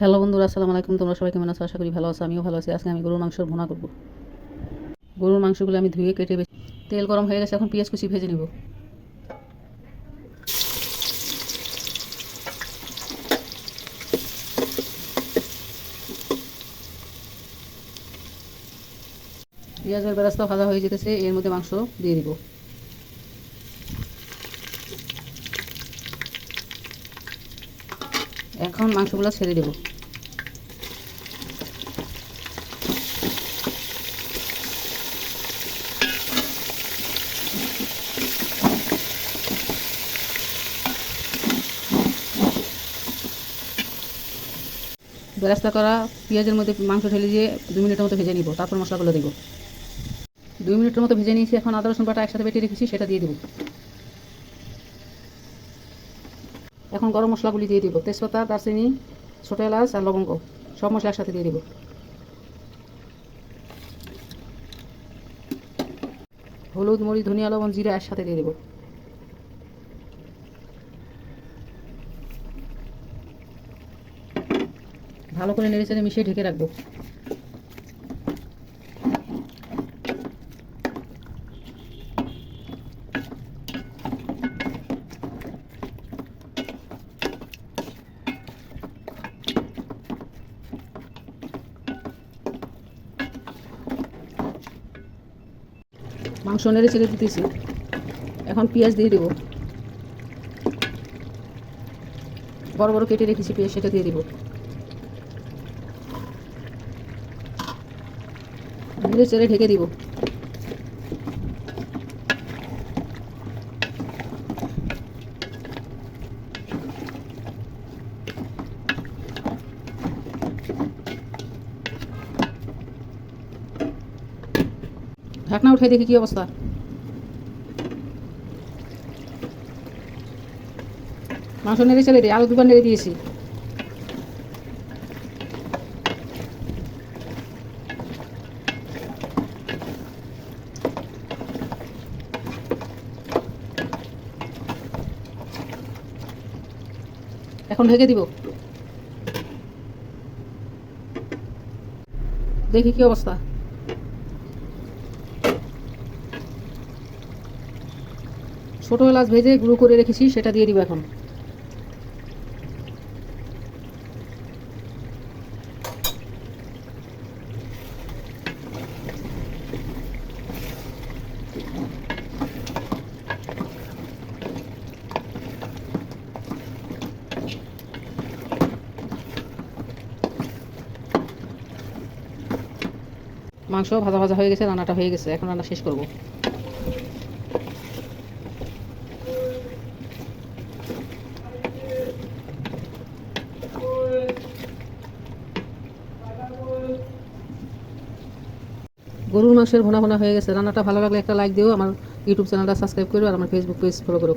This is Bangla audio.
হ্যালো বন্ধুরা, আসসালামু আলাইকুম। তোমরা সবাই কেমন আছো? আশা করি ভালো আছো। আমিও ভালো আছি। আজকে আমি গরুর মাংসের ভুনা করব। গরুর মাংসগুলো আমি ধুয়ে কেটে বেছে তেল গরম হয়ে গেছে, এখন পেঁয়াজ কুচি ভেজে নিব। পেঁয়াজের বেরাস্তা ভাজা হয়ে যেতেছে, এর মধ্যে মাংস দিয়ে দিব। এখন মাংসগুলো ছেড়ে দেবো। বেরাস্তা করা পেঁয়াজের মধ্যে মাংস ঢেলে দিয়ে দুই মিনিটের মতো ভেজে নিব, তারপর মশলাগুলো দেবো। দুই মিনিটের মতো ভেজে নিয়েছি, এখন আদা রসুন বাটা একসাথে বেটে রেখেছি, সেটা দিয়ে দেবো। এখন গরম মশলাগুলি দিয়ে দিব। তেজপাতা, দারচিনি, ছোটো এলাচ আর লবঙ্গ, সব মশলা একসাথে দিয়ে দিব। হলুদ, মরিচ, ধনিয়া, লবণ, জিরা একসাথে দিয়ে দেবো। ভালো করে নেড়ে চেড়ে মিশিয়ে ঢেকে রাখব। মাংস নেড়ে চেড়ে দিতেছি। এখন পেঁয়াজ দিয়ে দেবো। বড় বড় কেটে রেখেছি পেঁয়াজ, সেটা দিয়ে দেবো। নেড়ে ঢেকে দিব। ঢাকনা উঠে দেখি কি অবস্থা। মাংস নেড়ে চলে রে আলু দুবার নেড়ে দিয়েছি। এখন ঢেকে দিব। দেখি কি অবস্থা। ছোটো এলাচ ভেজে গুঁড়ো করে রেখেছি, সেটা দিয়ে দিব এখন। মাংস ভাজা ভাজা হয়ে গেছে, রান্নাটা হয়ে গেছে, এখন রান্না শেষ করব। গরুর মাংসের ভোনা ভোনা হয়ে গেছে। রান্নাটা ভালো লাগলে একটা লাইক দিও, আমার ইউটিউব চ্যানেলটা সাবস্ক্রাইব করো আর আমার ফেসবুক পেজ ফলো করো